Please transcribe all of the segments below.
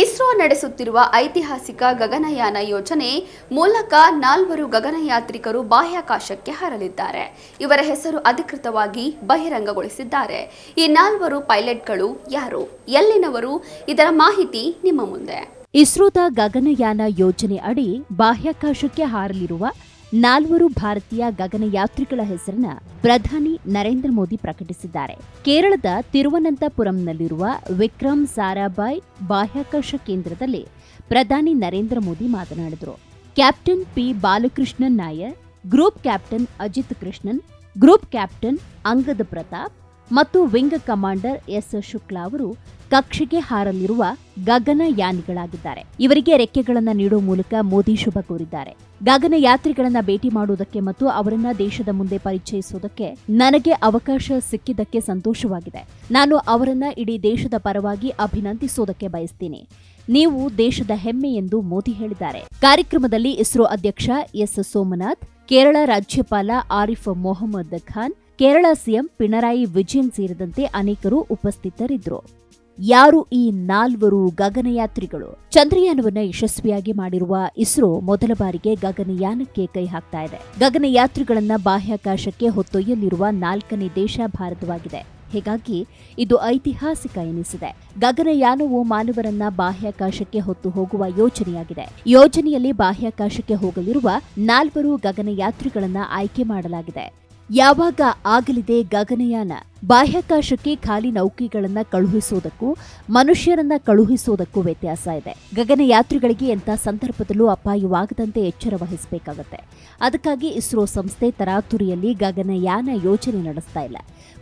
ಇಸ್ರೋ ನಡೆಸುತ್ತಿರುವ ಐತಿಹಾಸಿಕ ಗಗನಯಾನ ಯೋಜನೆ ಮೂಲಕ ನಾಲ್ವರು ಗಗನಯಾತ್ರಿಕರು ಬಾಹ್ಯಾಕಾಶಕ್ಕೆ ಹಾರಲಿದ್ದಾರೆ ಇವರ ಹೆಸರು ಅಧಿಕೃತವಾಗಿ ಬಹಿರಂಗಗೊಳಿಸಿದ್ದಾರೆ. ಈ ನಾಲ್ವರು ಪೈಲಟ್ಗಳು ಯಾರು? ಎಲ್ಲಿನವರು? ಇದರ ಮಾಹಿತಿ ನಿಮ್ಮ ಮುಂದೆ. ಇಸ್ರೋದ ಗಗನಯಾನ ಯೋಜನೆ ಅಡಿ ಬಾಹ್ಯಾಕಾಶಕ್ಕೆ ಹಾರಲಿರುವ ನಾಲ್ವರು ಭಾರತೀಯ ಗಗನಯಾತ್ರಿಗಳ ಹೆಸರನ್ನ ಪ್ರಧಾನಿ ನರೇಂದ್ರ ಮೋದಿ ಪ್ರಕಟಿಸಿದ್ದಾರೆ. ಕೇರಳದ ತಿರುವನಂತಪುರಂನಲ್ಲಿರುವ ವಿಕ್ರಮ್ ಸಾರಾಬಾಯ್ ಬಾಹ್ಯಾಕಾಶ ಕೇಂದ್ರದಲ್ಲಿ ಪ್ರಧಾನಿ ನರೇಂದ್ರ ಮೋದಿ ಮಾತನಾಡಿದರು. Captain P Balakrishnan Nair, group captain Ajit Krishnan, group captain Angad Pratap ಮತ್ತು ವಿಂಗ್ ಕಮಾಂಡರ್ ಎಸ್ ಶುಕ್ಲಾ ಅವರು ಕಕ್ಷೆಗೆ ಹಾರಲಿರುವ ಗಗನಯಾನಿಗಳಾಗಿದ್ದಾರೆ ಇವರಿಗೆ ರೆಕ್ಕೆಗಳನ್ನು ನೀಡುವ ಮೂಲಕ ಮೋದಿ ಶುಭ ಕೋರಿದ್ದಾರೆ. ಗಗನ ಯಾತ್ರಿಗಳನ್ನ ಭೇಟಿ ಮಾಡುವುದಕ್ಕೆ ಮತ್ತು ಅವರನ್ನ ದೇಶದ ಮುಂದೆ ಪರಿಚಯಿಸುವುದಕ್ಕೆ ನನಗೆ ಅವಕಾಶ ಸಿಕ್ಕಿದ್ದಕ್ಕೆ ಸಂತೋಷವಾಗಿದೆ. ನಾನು ಅವರನ್ನ ಇಡೀ ದೇಶದ ಪರವಾಗಿ ಅಭಿನಂದಿಸುವುದಕ್ಕೆ ಬಯಸ್ತೀನಿ. ನೀವು ದೇಶದ ಹೆಮ್ಮೆ ಎಂದು ಮೋದಿ ಹೇಳಿದ್ದಾರೆ. ಕಾರ್ಯಕ್ರಮದಲ್ಲಿ ಇಸ್ರೋ ಅಧ್ಯಕ್ಷ ಎಸ್ ಸೋಮನಾಥ್, ಕೇರಳ ರಾಜ್ಯಪಾಲ ಆರಿಫ್ ಮೊಹಮ್ಮದ್ ಖಾನ್, ಕೇರಳ ಸಿಎಂ ಪಿಣರಾಯಿ ವಿಜಯನ್ ಸೇರಿದಂತೆ ಅನೇಕರು ಉಪಸ್ಥಿತರಿದ್ದರು. ಯಾರು ಈ ನಾಲ್ವರು ಗಗನಯಾತ್ರಿಗಳು? ಚಂದ್ರಯಾನವನ್ನ ಯಶಸ್ವಿಯಾಗಿ ಮಾಡಿರುವ ಇಸ್ರೋ ಮೊದಲ ಬಾರಿಗೆ ಗಗನಯಾನಕ್ಕೆ ಕೈ ಹಾಕ್ತಾ ಇದೆ. ಗಗನಯಾತ್ರಿಗಳನ್ನ ಬಾಹ್ಯಾಕಾಶಕ್ಕೆ ಹೊತ್ತೊಯ್ಯಲಿರುವ ನಾಲ್ಕನೇ ದೇಶ ಭಾರತವಾಗಿದೆ. ಹೀಗಾಗಿ ಇದು ಐತಿಹಾಸಿಕ ಎನಿಸಿದೆ. ಗಗನಯಾನವು ಮಾನವರನ್ನ ಬಾಹ್ಯಾಕಾಶಕ್ಕೆ ಹೊತ್ತು ಹೋಗುವ ಯೋಜನೆಯಾಗಿದೆ. ಯೋಜನೆಯಲ್ಲಿ ಬಾಹ್ಯಾಕಾಶಕ್ಕೆ ಹೋಗಲಿರುವ ನಾಲ್ವರು ಗಗನಯಾತ್ರಿಗಳನ್ನ ಆಯ್ಕೆ ಮಾಡಲಾಗಿದೆ. ಯಾವಾಗ ಆಗಲಿದೆ ಗಗನಯಾನ? ಬಾಹ್ಯಾಕಾಶಕ್ಕೆ ಖಾಲಿ ನೌಕೆಗಳನ್ನು ಕಳುಹಿಸುವುದಕ್ಕೂ ಮನುಷ್ಯರನ್ನ ಕಳುಹಿಸುವುದಕ್ಕೂ ವ್ಯತ್ಯಾಸ ಇದೆ. ಗಗನಯಾತ್ರಿಗಳಿಗೆ ಎಂಥ ಸಂದರ್ಭದಲ್ಲೂ ಅಪಾಯವಾಗದಂತೆ ಎಚ್ಚರ ವಹಿಸಬೇಕಾಗುತ್ತೆ. ಅದಕ್ಕಾಗಿ ಇಸ್ರೋ ಸಂಸ್ಥೆ ತರಾತುರಿಯಲ್ಲಿ ಗಗನಯಾನ ಯೋಜನೆ ನಡೆಸ್ತಾ ಇಲ್ಲ.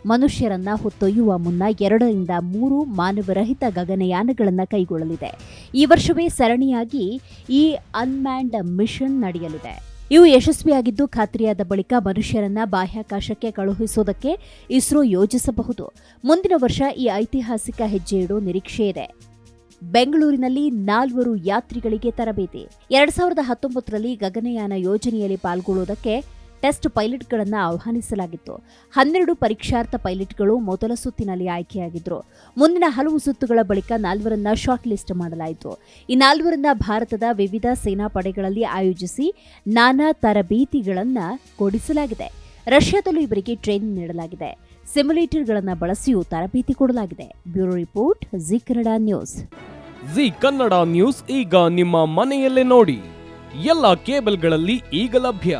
ಮನುಷ್ಯರನ್ನ ಹೊತ್ತೊಯ್ಯುವ ಮುನ್ನ ಎರಡರಿಂದ ಮೂರು ಮಾನವರಹಿತ ಗಗನಯಾನಗಳನ್ನು ಕೈಗೊಳ್ಳಲಿದೆ. ಈ ವರ್ಷವೇ ಸರಣಿಯಾಗಿ ಈ ಅನ್ಮ್ಯಾಂಡ್ ಮಿಷನ್ ನಡೆಯಲಿದೆ. ಇವು ಯಶಸ್ವಿಯಾಗಿದ್ದು ಖಾತ್ರಿಯಾದ ಬಳಿಕ ಮನುಷ್ಯರನ್ನ ಬಾಹ್ಯಾಕಾಶಕ್ಕೆ ಕಳುಹಿಸುವುದಕ್ಕೆ ಇಸ್ರೋ ಯೋಜಿಸಬಹುದು. ಮುಂದಿನ ವರ್ಷ ಈ ಐತಿಹಾಸಿಕ ಹೆಜ್ಜೆ ಇಡೋ ನಿರೀಕ್ಷೆ ಇದೆ. ಬೆಂಗಳೂರಿನಲ್ಲಿ ನಾಲ್ವರು ಯಾತ್ರಿಗಳಿಗೆ ತರಬೇತಿ. ಎರಡ್ ಸಾವಿರದ ಹತ್ತೊಂಬತ್ತರಲ್ಲಿ ಗಗನಯಾನ ಯೋಜನೆಯಲ್ಲಿ ಪಾಲ್ಗೊಳ್ಳುವುದಕ್ಕೆ ಟೆಸ್ಟ್ ಪೈಲಟ್ಗಳನ್ನು ಆಹ್ವಾನಿಸಲಾಗಿತ್ತು. ಹನ್ನೆರಡು ಪರೀಕ್ಷಾರ್ಥ ಪೈಲಟ್ಗಳು ಮೊದಲ ಸುತ್ತಿನಲ್ಲಿ ಆಯ್ಕೆಯಾಗಿದ್ದರು ಮುಂದಿನ ಹಲವು ಸುತ್ತುಗಳ ಬಳಿಕ ನಾಲ್ವರನ್ನ ಶಾರ್ಟ್ ಲಿಸ್ಟ್ ಮಾಡಲಾಯಿತು. ಈ ನಾಲ್ವರನ್ನ ಭಾರತದ ವಿವಿಧ ಸೇನಾ ಪಡೆಗಳಲ್ಲಿ ಆಯೋಜಿಸಿ ನಾನಾ ತರಬೇತಿಗಳನ್ನು ಕೊಡಿಸಲಾಗಿದೆ. ರಷ್ಯಾದಲ್ಲೂ ಇವರಿಗೆ ಟ್ರೈನಿಂಗ್ ನೀಡಲಾಗಿದೆ. ಸಿಮ್ಯುಲೇಟರ್ಗಳನ್ನು ಬಳಸಿಯೂ ತರಬೇತಿ ಕೊಡಲಾಗಿದೆ. Bureau report, Zee Kannada news. Zee Kannada news ಈಗ ನಿಮ್ಮ ಮನೆಯಲ್ಲೇ ನೋಡಿ. ಎಲ್ಲ ಕೇಬಲ್ಗಳಲ್ಲಿ ಈಗ ಲಭ್ಯ.